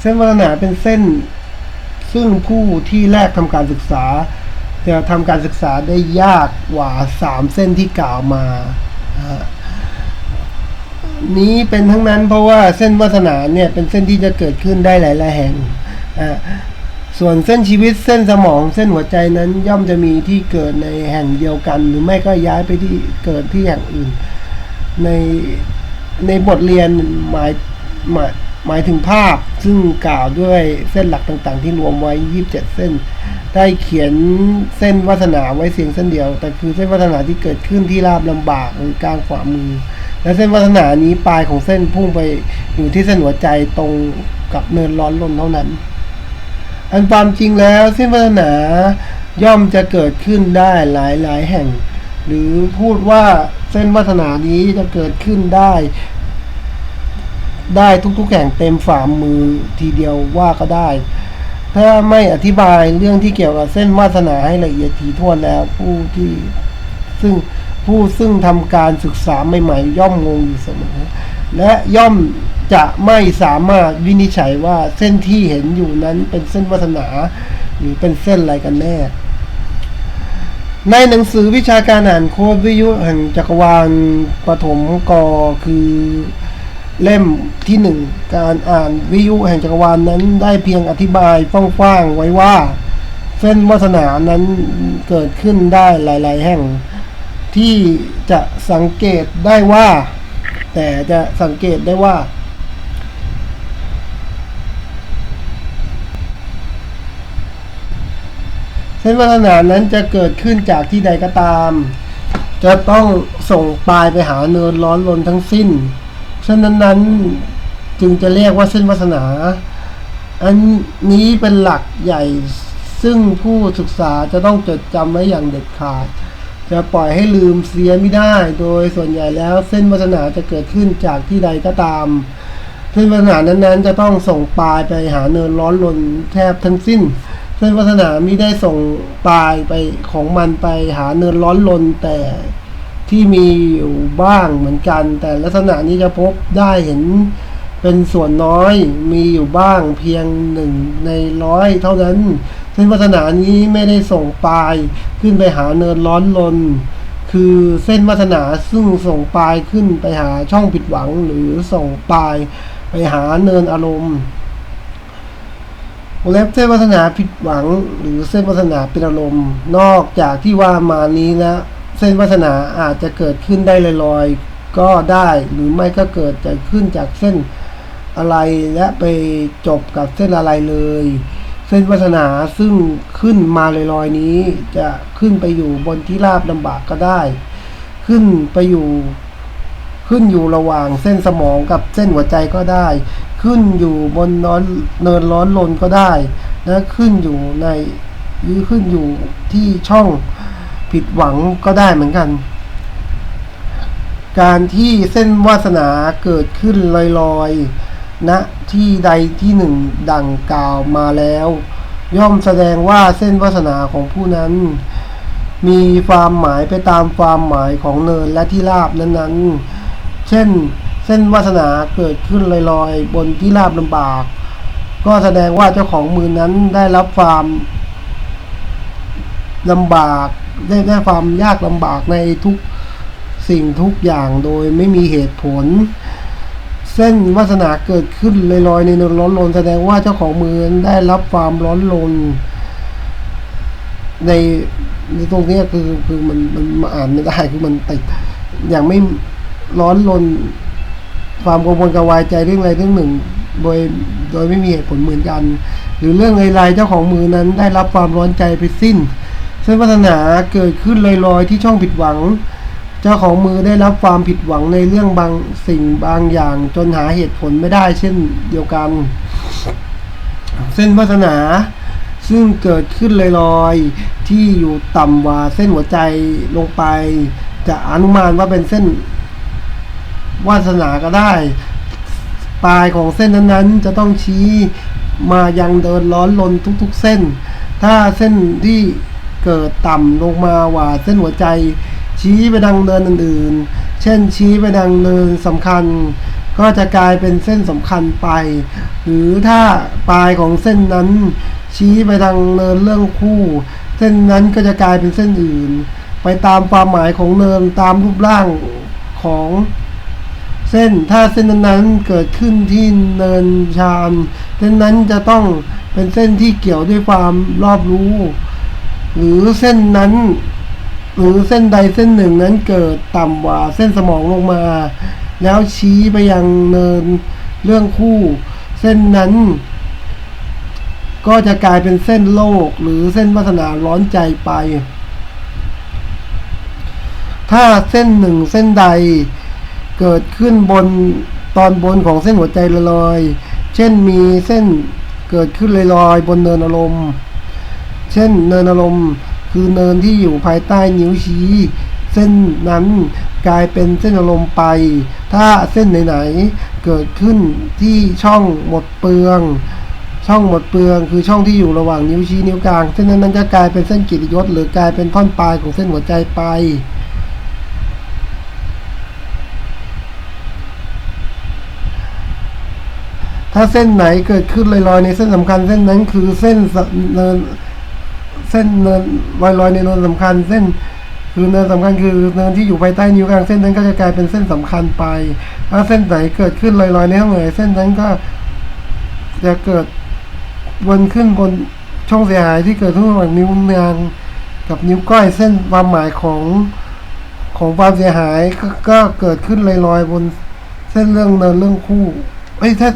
เส้นวาสนาเป็นเส้น ซึ่งผู้ที่แรกทำการศึกษา จะทำการศึกษาได้ยากกว่าสามเส้นที่กล่าวมา นี้เป็นทั้งนั้นเพราะว่าเส้นวาสนาเนี่ยเป็นเส้นที่จะเกิดขึ้นได้หลายๆแห่งส่วนเส้นชีวิตเส้นสมองเส้นหัวใจนั้นย่อมจะมีที่เกิดในแห่งเดียวกัน หรือไม่ก็ย้ายไปที่เกิดที่แห่งอื่น ในในบทเรียนหมายหมาย หมายถึงภาพซึ่งกล่าวด้วยเส้นหลักต่างๆ ที่รวมไว้ 27 เส้น ได้เขียนเส้นวาสนาไว้เสียงเส้นเดียว แต่คือเส้นวาสนาที่เกิดขึ้นที่ราบลำบากหรือกลางฝ่ามือ และเส้นวาสนานี้ปลายของเส้นพุ่งไปอยู่ที่เส้นหัวใจตรงกับเนินร้อนลนเท่านั้น อันความจริงแล้วเส้นวาสนาย่อมจะเกิดขึ้นได้หลายหลายแห่ง หรือพูดว่าเส้นวาสนานี้จะเกิดขึ้นได้ ได้ทุกๆแห่งเต็มฝ่ามือทีเดียวว่าก็ได้ ถ้าไม่อธิบายเรื่องที่เกี่ยวกับเส้นวาสนาให้ละเอียดถี่ถ้วนแล้ว ผู้ที่ซึ่งผู้ซึ่งทำการศึกษาใหม่ๆ ย่อมงงอยู่เสมอและย่อมจะไม่สามารถวินิจฉัยว่าเส้นที่เห็นอยู่นั้นเป็นเส้นวาสนา หรือเป็นเส้นอะไรกันแน่ ในหนังสือวิชาการอ่านโค้ดวิทยุแห่งจักรวาลปฐมกคือ เล่มที่หนึ่งการอ่านวิยุแห่งจักรวาลนั้นได้เพียงอธิบายฟ้างๆไว้ว่า เส้นวาสนานั้นเกิดขึ้นได้หลายๆ แห่ง ที่จะสังเกตได้ว่า แต่จะสังเกตได้ว่า เส้นวาสนานั้นจะเกิดขึ้นจากที่ใดก็ตาม จะต้องส่งปลายไปหาเนินร้อนรนทั้งสิ้น ฉะนั้นนั้นจึงจะเรียกว่าเส้นวาสนา อันนี้เป็นหลักใหญ่ซึ่งผู้ศึกษาจะต้องจดจำไว้อย่างเด็ดขาด จะปล่อยให้ลืมเสียไม่ได้ โดยส่วนใหญ่แล้วเส้นวาสนาจะเกิดขึ้นจากที่ใดก็ตามเส้นวาสนานั้นๆ จะต้องส่งปลายไปหาเนินร้อนรนแทบทั้งสิ้นเส้นวาสนาไม่ได้ส่งปลายไปของมันไปหาเนินร้อนรนแต่ ที่มีอยู่บ้างเหมือนกัน แต่ลักษณะนี้จะพบได้เห็นเป็นส่วนน้อยมีอยู่บ้างเพียงหนึ่งในร้อยเท่านั้นเส้นวาสนานี้ไม่ได้ส่งปลายขึ้นไปหาเนินร้อนรนคือเส้นวาสนาซึ่งส่งปลายขึ้นไปหาช่องผิดหวังหรือส่งปลายไปหาเนินอารมณ์เล็บเส้นวัฒนาผิดหวังหรือเส้นวัฒนาเป็นอารมณ์ นอกจากที่ว่ามานี้แล้ว เส้นวัฒนาอาจจะเกิดขึ้นได้ลอยๆก็ได้ หรือไม่ก็เกิดจะขึ้นจากเส้นอะไรและไปจบกับเส้นอะไรเลย เส้นวัฒนาซึ่งขึ้นมาลอยๆนี้ จะขึ้นไปอยู่บนที่ราบลำบากก็ได้ ขึ้นไปอยู่ขึ้นอยู่ระหว่างเส้นสมองกับเส้นหัวใจก็ได้ ขึ้นอยู่บนน้อนเนินร้อนลนก็ได้และขึ้นอยู่ในหรือขึ้นอยู่ที่ช่อง ผิดหวังก็ได้เหมือนกัน การที่เส้นวาสนาเกิดขึ้นลอยๆณที่ใดที่หนึ่งดังกล่าวมาแล้ว ย่อมแสดงว่าเส้นวาสนาของผู้นั้น มีความหมายไปตามความหมายของเนินและที่ราบนั้นๆ เช่น เส้นวาสนาเกิดขึ้นลอยๆ บนที่ราบลำบาก ก็แสดงว่าเจ้าของมือนั้นได้รับความลำบาก ได้ได้ความยากลำบากในทุกสิ่งทุกอย่างโดยไม่มีเหตุผล เส้นวาสนาเกิดขึ้นลอยๆในนนร้อนรนแสดงว่าเจ้าของมือได้รับความร้อนรนในในตรงนี้คือคือมันมันมาอ่านไม่ได้คือมันติดอย่างไม่ร้อนรนความกังวลกวายใจเรื่องอะไรเรื่องหนึ่ง โดยโดยไม่มีเหตุผลเหมือนกัน หรือเรื่องไรๆเจ้าของมือนั้นได้รับความร้อนใจไปสิ้น เส้นวัฒนาเกิดขึ้นลอยๆที่ช่องผิดหวัง เจ้าของมือได้รับความผิดหวังในเรื่องบางสิ่งบางอย่าง จนหาเหตุผลไม่ได้เช่นเดียวกัน เส้นวาสนาซึ่งเกิดขึ้นลอยๆที่อยู่ต่ำกว่าเส้นหัวใจลงไป จะอนุมานว่าเป็นเส้นวาสนาก็ได้ ปลายของเส้นนั้นๆ จะต้องชี้มายังเดินร้อนลนทุกๆเส้น ถ้าเส้นที่ เกิดต่ำลงมาว่าเส้นหัวใจ ชี้ไปดังเนินอื่นๆ เช่นชี้ไปดังเนินสำคัญ ก็จะกลายเป็นเส้นสำคัญไป หรือถ้าปลายของเส้นนั้น ชี้ไปทางเนินเรื่องคู่ เส้นนั้นก็จะกลายเป็นเส้นอื่น ไปตามความหมายของเนินตามรูปร่างของเส้นถ้าเส้นนั้นเกิดขึ้นที่เนินชานเส้นนั้นจะต้องเป็นเส้นที่เกี่ยวด้วยความรอบรู้ หรือเส้นนั้น หรือเส้นใดเส้นหนึ่งนั้นเกิดต่ำกว่าเส้นสมองลงมา แล้วชี้ไปยังเนินเรื่องคู่ เส้นนั้น ก็จะกลายเป็นเส้นโลกหรือเส้นวัฒนาร้อนใจไป ถ้าเส้นหนึ่งเส้นใดเกิดขึ้นบนตอนบนของเส้นหัวใจลอย เช่นมีเส้นเกิดขึ้นลอยๆบนเนินอารมณ์ เช่นเนินอารมณ์คือเนินที่อยู่ภายใต้นิ้วชี้ เส้นนั้นกลายเป็นเส้นอารมณ์ไป ถ้าเส้นไหนๆเกิดขึ้นที่ช่องหมดเปลือง ช่องหมดเปลืองคือช่องที่อยู่ระหว่างนิ้วชี้นิ้วกลาง เส้นนั้นจะกลายเป็นเส้นกิริยศหรือกลายเป็นท่อนปลายของเส้นหัวใจไปถ้าเส้นไหนเกิดขึ้นลอยๆในเส้นสำคัญเส้นนั้นคือเส้นเนิน เส้นเนินลอยๆในเนินสำคัญ เส้นคือเนินสำคัญคือเนินที่อยู่ภายใต้นิ้วกลางเส้นนั้นก็จะกลายเป็นเส้นสำคัญไป ถ้าเส้นไหนเกิดขึ้นลอยๆในห้องไหนเส้นนั้นก็จะเกิดวนขึ้นบนช่องเสียหายที่เกิดขึ้นระหว่างนิ้วนางกับนิ้วก้อยเส้นความหมายของของความเสียหายก็ก็เกิดขึ้นลอยๆบนเส้นเรื่องเนินเรื่องคู่เอ้ยถ้า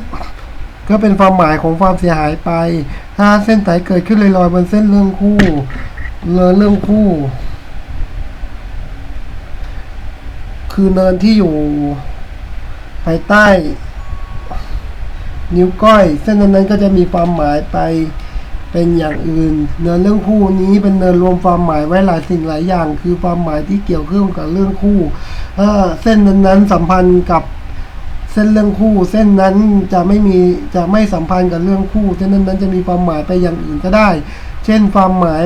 ก็เป็นความหมายของความเสียหายไป ถ้าเส้นไหนเกิดขึ้นลอยๆบนเส้นเรื่องคู่เนินเรื่องคู่ คือเนินที่อยู่ภายใต้ นิ้วก้อย เส้นนั้นๆก็จะมีความหมายไปเป็นอย่างอื่น เนินเรื่องคู่นี้เป็นเนินรวมความหมายไว้หลายสิ่งหลายอย่าง คือความหมายที่เกี่ยวข้องกับเรื่องคู่ถ้าเส้นนั้นๆสัมพันธ์กับ เส้นเรื่องคู่ เส้นนั้นจะไม่มีจะไม่สัมพันธ์กับเรื่องคู่ เส้นนั้นๆจะมีความหมายไปอย่างอื่นก็ได้ เช่นความหมาย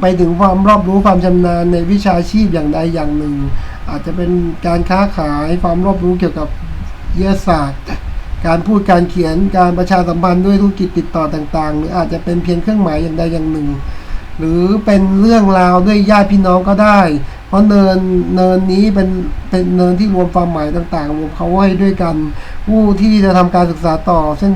ไปถึงความรอบรู้ความชำนาญในวิชาชีพอย่างใดอย่างหนึ่ง อาจจะเป็นการค้าขายความรอบรู้เกี่ยวกับวิทยาศาสตร์ การพูดการเขียนการประชาสัมพันธ์ด้วยธุรกิจติดต่อต่างๆ หรืออาจจะเป็นเพียงเครื่องหมายอย่างใดอย่างหนึ่ง หรือเป็นเรื่องราวด้วยญาติพี่น้องก็ได้ เพราะเนินเนินนี้เป็นเป็นเนินที่รวมความหมายต่างๆรวมเขาไว้ด้วยกัน ผู้ที่จะทำการศึกษาต่อ ซึ่ง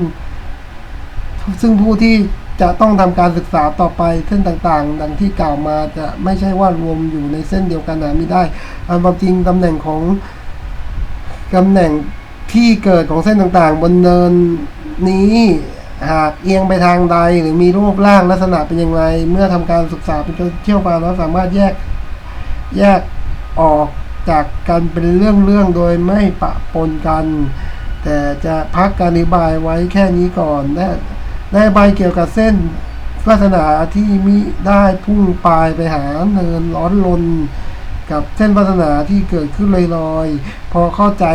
ซึ่งผู้ที่จะต้องทำการศึกษาต่อไปเส้นต่างๆ ดังที่กล่าวมาจะไม่ใช่ว่ารวมอยู่ในเส้นเดียวกันนะไม่ได้อันความจริงตำแหน่งของตำแหน่งที่เกิดของเส้นต่างๆ บนเนินนี้ หากเอียงไปทางใดหรือมีรูปร่างลักษณะเป็นอย่างไร เมื่อทำการศึกษาเป็นจนเชี่ยวชาญแล้วสามารถแยกแยกออกจากกันเป็นเรื่องๆโดยไม่ปะปนกัน แต่จะพักการอธิบายไว้แค่นี้ก่อนและได้ใบายเกี่ยวกับเส้นลักษณะที่มิได้พุ่งปลายไปหาเนินร้อนลน กับเส้นวัฒนาที่เกิดขึ้นลอยๆ พอเข้าใจ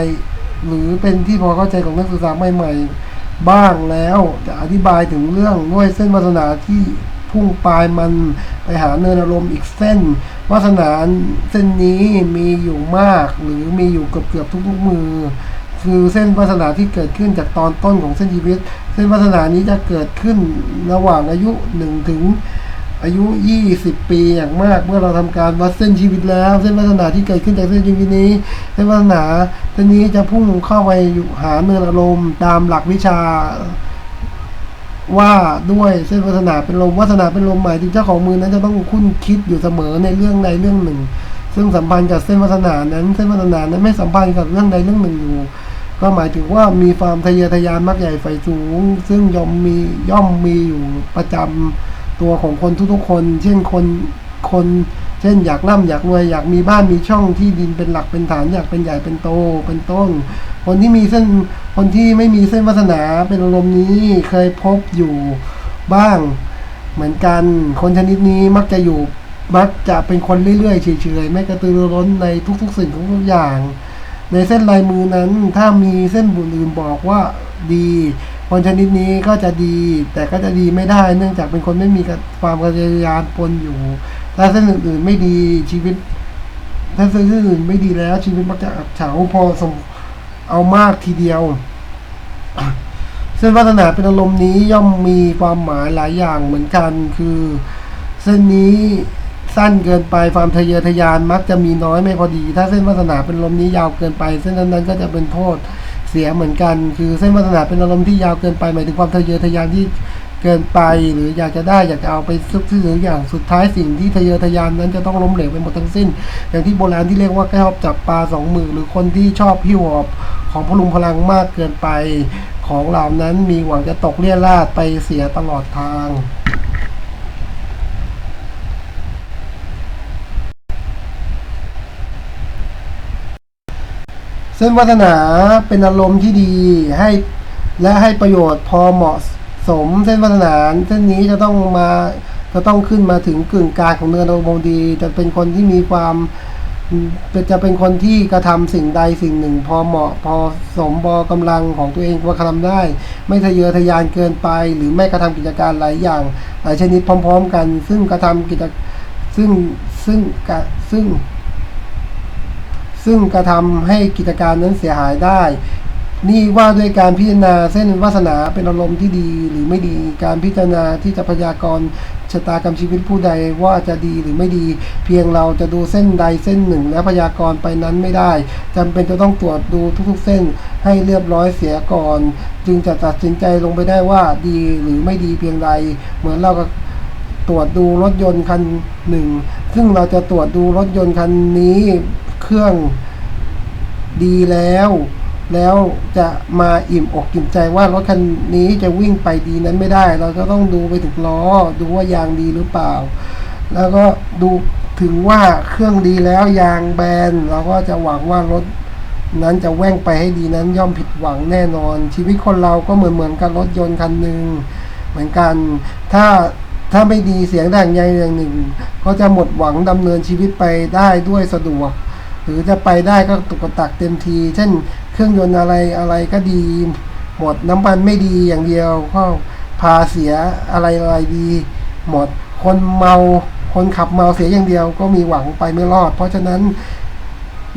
หรือเป็นที่พอเข้าใจของนักศึกษาใหม่ๆ บ้างแล้วจะอธิบายถึงเรื่องด้วยเส้นวาสนาที่พุ่งปลายมันไปหาเนินอารมณ์อีกเส้นวาสนาเส้นนี้มีอยู่มาก หรือมีอยู่เกือบๆทุกๆมือ คือเส้นวาสนาที่เกิดขึ้นจากตอนต้นของเส้นชีวิต เส้นวาสนานี้จะเกิดขึ้นระหว่างอายุหนึ่งถึง อายุ 20 ปีอย่างมาก เมื่อเราทำการวัดเส้นชีวิตแล้ว เส้นวัฒนาที่เกิดขึ้นจากเส้นชีวิตนี้ เส้นวัฒนาเส้นนี้จะพุ่งเข้าไปอยู่หาเนินอารมณ์ตามหลักวิชาว่าด้วยเส้นวัฒนาเป็นลมวัฒนาเป็นลมหมายถึงเจ้าของมือนั้นจะต้องคุ้นคิดอยู่เสมอในเรื่องใดเรื่องหนึ่ง ซึ่งสัมพันธ์กับเส้นวัฒนานั้น เส้นวัฒนานั้นไม่สัมพันธ์กับเรื่องใดเรื่องหนึ่งอยู่ ก็หมายถึงว่ามีความทะเยอทะยานมักใหญ่ไฟสูง ซึ่งย่อมมีย่อมมีอยู่ประจำ ตัวของคนทุกๆคน เช่นคนคนเช่นอยากร่ำอยากรวยอยากมีบ้านมีช่องที่ดินเป็นหลักเป็นฐานอยากเป็นใหญ่เป็นโตเป็นต้น คนที่มีเส้นคนที่ไม่มีเส้นวาสนาเป็นอารมณ์นี้เคยพบอยู่บ้าง เหมือนกันคนชนิดนี้มักจะอยู่มักจะเป็นคนเรื่อยๆเฉยๆไม่กระตือรือร้นในทุกๆสิ่งทุกๆอย่าง ในเส้นลายมือนั้นถ้ามีเส้นบุญอื่นบอกว่าดี คนชนิดนี้ก็จะดี แต่ก็จะดีไม่ได้ เนื่องจากเป็นคนไม่มีความกระตือรือร้นปนอยู่ ถ้าเส้นอื่นๆไม่ดีชีวิต ถ้าเส้นอื่นไม่ดีแล้ว ชีวิตมักจะอับเฉาพอสมเอามากทีเดียว เส้นวาสนาเป็นอารมณ์นี้ย่อมมีความหมายหลายอย่างเหมือนกัน คือ เส้นนี้สั้นเกินไปความทะเยอทะยานมักจะมีน้อยไม่พอดี ถ้าเส้นวาสนาเป็นอารมนี้ยาวเกินไป เส้นนั้นๆก็จะเป็นโทษ สียเหมือนกัน คือเส้นวาสนาเป็นอารมณ์ที่ยาวเกินไปหมายถึงความทะเยอทะยานที่เกินไป หรืออยากจะได้อยากจะเอาไปซุกซื้ออย่างสุดท้ายสิ่งที่ทะเยอทะยานนั้นจะต้องล้มเหลวไปหมดทั้งสิ้น อย่างที่โบราณที่เรียกว่าแก้วจับปลาสองมือหรือคนที่ชอบหิวอบของพลุงพลังมากเกินไป ของเหล่านั้นมีหวังจะตกเลี่ยราดไปเสียตลอดทาง เส้นวัฒนาเป็นอารมณ์ที่ดีให้และให้ประโยชน์พอเหมาะสมเส้นวัฒนาเส้นนี้จะต้องมาจะต้องขึ้นมาถึงกึ่งกลางของเนินอารมณ์ดี จะเป็นคนที่มีความจะเป็นคนที่กระทำสิ่งใดสิ่งหนึ่ง พอเหมาะพอสมพอกำลังของตัวเองว่ากระทำได้ ไม่ทะเยอทะยานเกินไป หรือไม่กระทำกิจการหลายอย่าง หลายชนิดพร้อม ๆ กัน ซึ่งกระทำกิจซึ่งซึ่งกะซึ่ง ซึ่งกระทำให้กิจการนั้นเสียหายได้ นี่ว่าด้วยการพิจารณาเส้นวาสนาเป็นอารมณ์ที่ดีหรือไม่ดี การพิจารณาที่จะพยากรณ์ชะตากรรมชีวิตผู้ใดว่าจะดีหรือไม่ดี เพียงเราจะดูเส้นใดเส้นหนึ่ง และพยากรณ์ไปนั้นไม่ได้จำเป็นจะต้องตรวจดูทุกๆเส้นให้เรียบร้อยเสียก่อน จึงจะตัดสินใจลงไปได้ว่าดีหรือไม่ดีเพียงใด เหมือนเราก็ตรวจดูรถยนต์คันหนึ่ง ซึ่งเราจะตรวจดูรถยนต์คันนี้ เครื่องดีแล้ว แล้วจะมาอิ่มอกอิ่มใจว่ารถคันนี้จะวิ่งไปดีนั้นไม่ได้ เราก็ต้องดูไปถึงล้อ ดูว่ายางดีหรือเปล่า แล้วก็ดูถึงว่าเครื่องดีแล้วยางแบนเราก็จะหวังว่ารถนั้นจะแว่งไปให้ดีนั้นย่อมผิดหวังแน่นอน ชีวิตคนเราก็เหมือนเหมือนกับรถยนต์คันหนึ่งเหมือนกัน ถ้าถ้าไม่ดีเสียงดังใหญ่อย่างหนึ่ง ก็จะหมดหวังดำเนินชีวิตไปได้ด้วยสะดวก หรือจะไปได้ก็ตุกตักเต็มที เช่น เครื่องยนต์อะไรอะไรก็ดี หมดน้ำมันไม่ดีอย่างเดียวก็พาเสียอะไรอะไรดี หมดคนเมาคนขับเมาเสียอย่างเดียวก็มีหวังไปไม่รอด เพราะฉะนั้น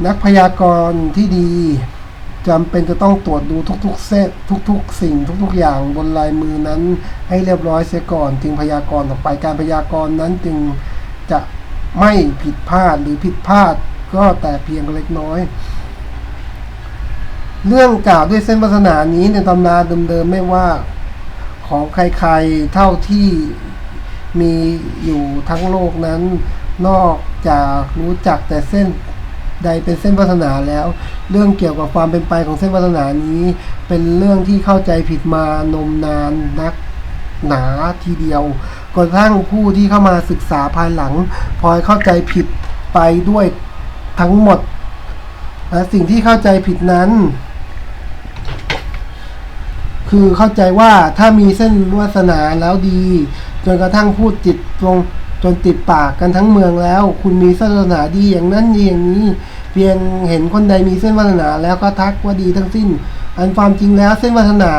นักพยากรณ์ที่ดีจำเป็นจะต้องตรวจดูทุกๆเซตทุก ๆ สิ่งทุก ๆ อย่างบนลายมือนั้น ให้เรียบร้อยเสียก่อน จึงพยากรณ์ออกไปการพยากรณ์นั้นจึงจะไม่ผิดพลาดหรือผิดพลาด ก็แต่เพียงเล็กน้อย เรื่องกล่าวด้วยเส้นวาสนานี้ในตำราเดิมๆไม่ว่าของใครๆเท่าที่มีอยู่ทั้งโลกนั้น นอกจากรู้จักแต่เส้นใดเป็นเส้นวาสนาแล้ว เรื่องเกี่ยวกับความเป็นไปของเส้นวาสนานี้ เป็นเรื่องที่เข้าใจผิดมานมนานนักหนาทีเดียวกระทั่งผู้ที่เข้ามาศึกษาภายหลังพลอยเข้าใจผิดไปด้วย ทั้งหมดและสิ่งที่เข้าใจผิดนั้น คือเข้าใจว่าถ้ามีเส้นวาสนาแล้วดี จนกระทั่งพูดจิตตรงจนติดปากกันทั้งเมืองแล้ว คุณมีเส้นวาสนาดีอย่างนั้นดีอย่างนี้ เพียงเห็นคนใดมีเส้นวาสนาแล้วก็ทักว่าดีทั้งสิ้น อันความจริงแล้วเส้นวาสนา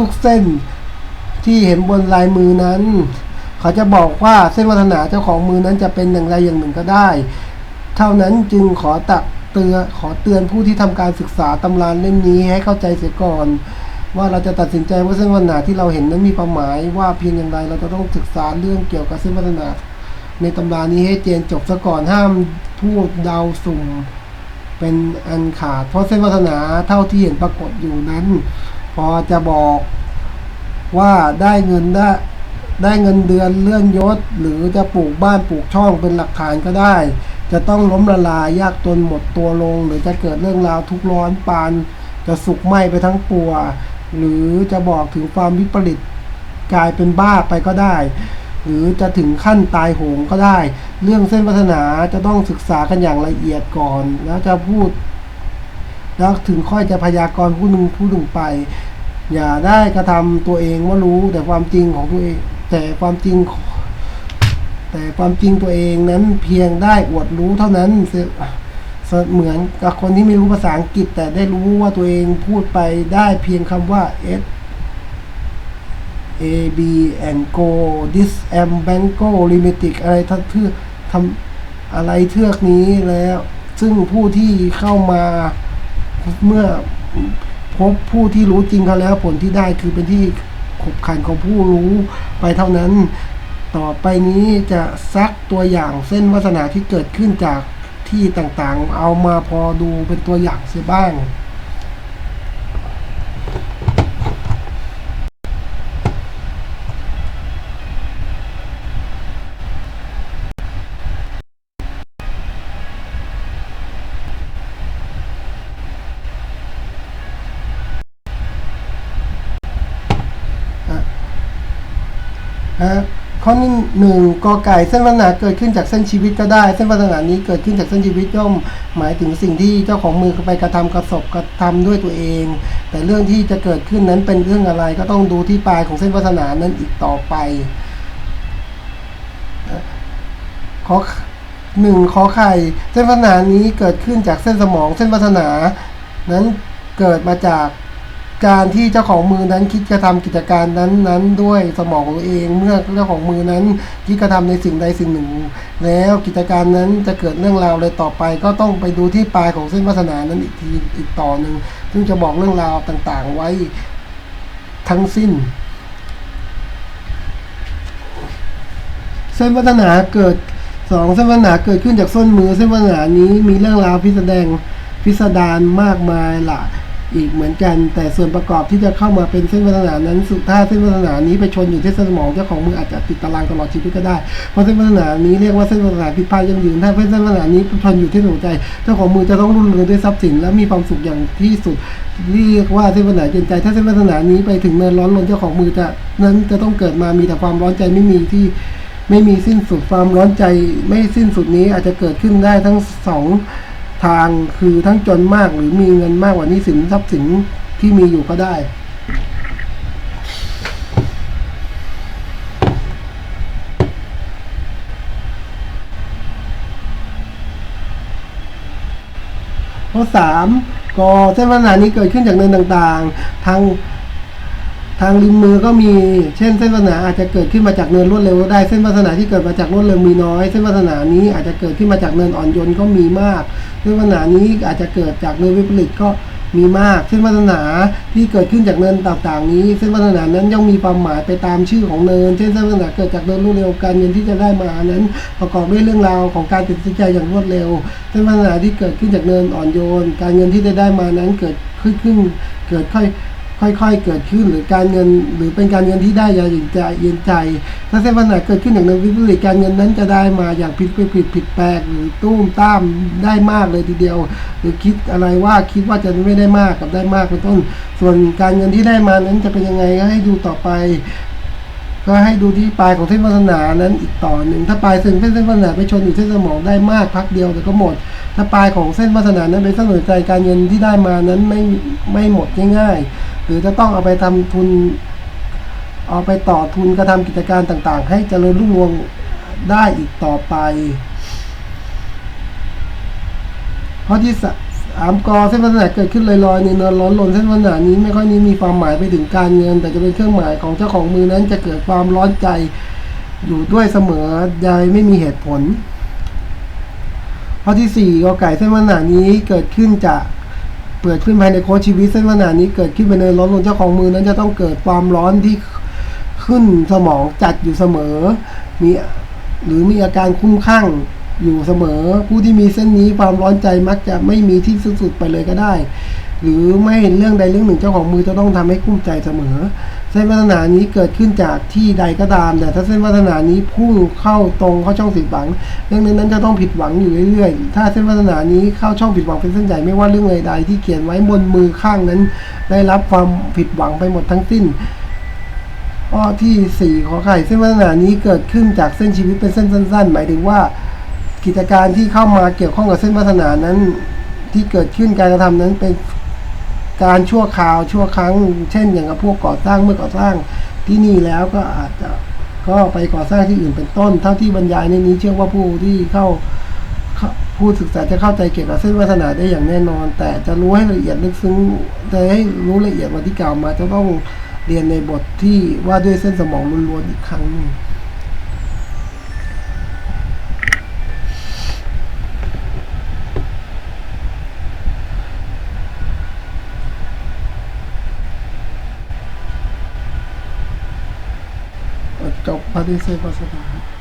ทุกๆเส้นที่เห็นบนลายมือนั้น เขาจะบอกว่าเส้นวาสนาเจ้าของมือนั้นจะเป็นอย่างไรอย่างหนึ่งก็ได้ เท่านั้นจึงขอตักเตือนขอเตือนผู้ที่ทำการศึกษาตำรานเล่มนี้ให้เข้าใจเสียก่อน ว่าเราจะตัดสินใจว่าเส้นวาสนาที่เราเห็นนั้นมีความหมายว่าเพียงอย่างไรเราจะต้องศึกษาเรื่องเกี่ยวกับเส้นวาสนา ในตำรานี้ให้เจนจบซะก่อนห้ามพูดเดาสุ่มเป็นอันขาด เพราะเส้นวาสนาเท่าที่เห็นปรากฏอยู่นั้น พอจะบอกว่าได้เงินได้ได้เงินเดือนเลื่อนยศ หรือจะปลูกบ้านปลูกช่องเป็นหลักฐานก็ได้ จะต้องล้มละลายยากจนหมดตัวลง หรือจะเกิดเรื่องราวทุกร้อนปาน จะสุกไหม้ไปทั้งปัว หรือจะบอกถึงความวิปริตกลายเป็นบ้าไปก็ได้ หรือจะถึงขั้นตายโหงก็ได้ เรื่องเส้นวัฒนาจะต้องศึกษากันอย่างละเอียดก่อน แล้วจะพูด แล้วถึงค่อยจะพยากรณ์ผู้หนึ่งผู้หนึ่งไป อย่าได้กระทำตัวเองว่ารู้แต่ความจริงของตัวเอง แต่ความจริง แต่ความจริงตัวเองนั้นเพียงได้อวดรู้เท่านั้นเสเหมือนกับคนที่ไม่รู้ภาษาอังกฤษ แต่ได้รู้ว่าตัวเองพูดไปได้เพียงคำว่า S A B and Go This am Banco Limited อะไรทั้งเทือกทำอะไรเทือกนี้แล้ว ซึ่งผู้ที่เข้ามาเมื่อพบผู้ที่รู้จริงเขาแล้วผลที่ได้คือเป็นที่ขบขันของผู้รู้ไปเท่านั้น ต่อไปนี้จะซักตัวอย่างเส้นวาสนาที่เกิดขึ้นจากที่ต่างๆ เอามาพอดูเป็นตัวอย่างเสียบ้าง ฮะ ข้อนี้หนึ่งกอไก่เส้นวาสนาเกิดขึ้นจากเส้นชีวิตก็ได้ เส้นวาสนานี้เกิดขึ้นจากเส้นชีวิตย่อมหมายถึงสิ่งที่เจ้าของมือไปกระทำกระสบกระทำด้วยตัวเอง แต่เรื่องที่จะเกิดขึ้นนั้นเป็นเรื่องอะไรก็ต้องดูที่ปลายของเส้นวาสนานั้นอีกต่อไปขอหนึ่งขอไข่เส้นวาสนานี้เกิดขึ้นจากเส้นสมองเส้นวาสนา นั้นเกิดมาจาก การที่เจ้าของมือนั้นคิดกระทำกิจการนั้นนั้นด้วยสมองของตัวเองเมื่อเจ้าของมือนั้นคิดกระทำในสิ่งใดสิ่งหนึ่ง แล้วกิจการนั้นจะเกิดเรื่องราวอะไรต่อไป ก็ต้องไปดูที่ปลายของเส้นวาสนานั้นอีกทีอีกต่อหนึ่งซึ่งจะบอกเรื่องราวต่างๆไว้ทั้งสิ้น เส้นวัฒนาเกิดสองเส้นวัฒนาเกิดขึ้นจากส้นมือ เส้นวัฒนานี้มีเรื่องราวพิสดงพิสดารมากมายละ อีกเหมือนกัน แต่ส่วนประกอบที่จะเข้ามาเป็นเส้นวัฒนานั้นสุดถ้าเส้นวัฒนานี้ไปชนอยู่ที่เส้นสมองเจ้าของมืออาจจะติดตารางตลอดชีวิตก็ได้เพราะเส้นวัฒนานี้เรียกว่าเส้นวัฒนาพิพาทยั่งยืนถ้าเส้นวัฒนานี้ชนอยู่ที่หัวใจ เจ้าของมือจะต้องรุ่งเรืองด้วยทรัพย์สินและมีความสุขอย่างที่สุดเรียกว่าเส้นวัฒนาเย็นใจ ถ้าเส้นวัฒนานี้ไปถึงเนินร้อนรนเจ้าของมือจะนั้นจะต้องเกิดมามีแต่ความร้อนใจไม่มีที่ไม่มีสิ้นสุดความร้อนใจไม่สิ้นสุดนี้อาจจะเกิดขึ้นได้ทั้งสอง ทางคือทั้งจนมากหรือมีเงินมากกว่านี้สินทรัพย์สินที่มีอยู่ก็ได้ ข้อสามก็เส้นวัฒนานี้เกิดขึ้นจากเนินต่างๆ ทาง ทางริมมือก็มีเช่นเส้นวาสนาอาจจะเกิดขึ้นมาจากเนินรวดเร็วก็ได้เส้นวาสนาที่เกิดมาจากรวดเร็วมีน้อย เส้นวาสนานี้อาจจะเกิดขึ้นมาจากเนินอ่อนโยนก็มีมาก เส้นวาสนานี้อาจจะเกิดจากเนินวิปริตก็มีมาก เส้นวาสนาที่เกิดขึ้นจากเนินต่างๆ นี้ เส้นวาสนานั้นย่อมมีความหมายไปตามชื่อของเนิน เช่นเส้นวาสนาเกิดจากเนินรวดเร็วการเงินที่จะได้มานั้น ประกอบด้วยเรื่องราวของการตัดสินใจอย่างรวดเร็ว เส้นวาสนาที่เกิดขึ้นจากเนินอ่อนโยน การเงินที่จะได้มานั้นเกิดขึ้นขึ้นเกิดค่อย ค่อยๆเกิดขึ้นหรือการเงินหรือเป็นการเงินที่ได้อย่างเย็นใจเย็นใจ ถ้าเส้นวันไหนเกิดขึ้นอย่างในวิปริตการเงินนั้นจะได้มาอย่างผิดไปผิดผิดแปลกหรือตุ้มต้ามได้มากเลยทีเดียว หรือคิดอะไรว่าคิดว่าจะไม่ได้มากกับได้มากเป็นต้น ส่วนการเงินที่ได้มานั้นจะเป็นยังไงก็ให้ดูต่อไปก็ให้ดูที่ปลายของเส้นวาสนานั้นอีกต่อหนึ่งถ้าปลายเส้นเส้นวาสนาไปชนอยู่เส้นสมองได้มากพักเดียวแต่ก็หมด ถ้าปลายของเส้นวาสนานั้นไปสนใจการเงินที่ได้มานั้นไม่ไม่หมดง่ายๆ หรือจะต้องเอาไปทำทุน เอาไปต่อทุนกระทำกิจการต่างๆ ให้เจริญรุ่งเรืองได้อีกต่อไปข้อที่สามกอเส้นวาสนาเกิดขึ้นลอยๆในเนินร้อนลนเส้นวาสนานี้ไม่ค่อยนี้มีความหมายไปถึงการเงิน แต่จะเป็นเครื่องหมายของเจ้าของมือนั้นจะเกิดความร้อนใจอยู่ด้วยเสมอใดไม่มีเหตุผลข้อที่สี่กอไก่เส้นวาสนานี้เกิดขึ้นจาก เกิดขึ้นภายในโค้ชชีวิตเส้นขนาดนี้เกิดขึ้นภายในร้อนลนเจ้าของมือนั้นจะต้องเกิดความร้อนที่ขึ้นสมองจัดอยู่เสมอ มีหรือมีอาการคุ้มข้างอยู่เสมอ ผู้ที่มีเส้นนี้ความร้อนใจมักจะไม่มีที่สุดสุดไปเลยก็ได้ หรือไม่เห็นเรื่องใดเรื่องหนึ่งเจ้าของมือจะต้องทำให้กุ้มใจเสมอ เส้นวัฒนานี้เกิดขึ้นจากที่ใดก็ตามแต่ถ้าเส้นวัฒนานี้พุ่งเข้าตรงเข้าช่องผิดหวัง เรื่องนั้นจะต้องผิดหวังอยู่เรื่อยๆ ถ้าเส้นวัฒนานี้เข้าช่องผิดหวังเป็นเส้นใหญ่ไม่ว่าเรื่องใดๆที่เขียนไว้บนมือข้างนั้น ได้รับความผิดหวังไปหมดทั้งสิ้นข้อที่สี่ขอไข่เส้นวัฒนานี้เกิดขึ้นจากเส้นชีวิตเป็นเส้นสั้น ๆ หมายถึงว่า กิจการที่เข้ามาเกี่ยวข้องกับเส้นวัฒนานั้นที่เกิดขึ้นการกระทำนั้นเป็น การชั่วคราวชั่วครั้ง เช่นอย่างกับพวกก่อสร้างเมื่อก่อสร้างที่นี่แล้วก็อาจจะก็ไปก่อสร้างที่อื่นเป็นต้น เท่าที่บรรยายในนี้เชื่อว่าผู้ที่เข้าเข้าผู้ศึกษาจะเข้าใจเกี่ยวกับเส้นวัฒนาได้อย่างแน่นอน แต่จะรู้ให้ละเอียดลึกซึ้งจะให้รู้ละเอียดว่าที่กล่าวมาจะต้องเรียนในบทที่ว่าด้วยเส้นสมองล้วนๆอีกครั้งหนึ่ง पदे से बसता है।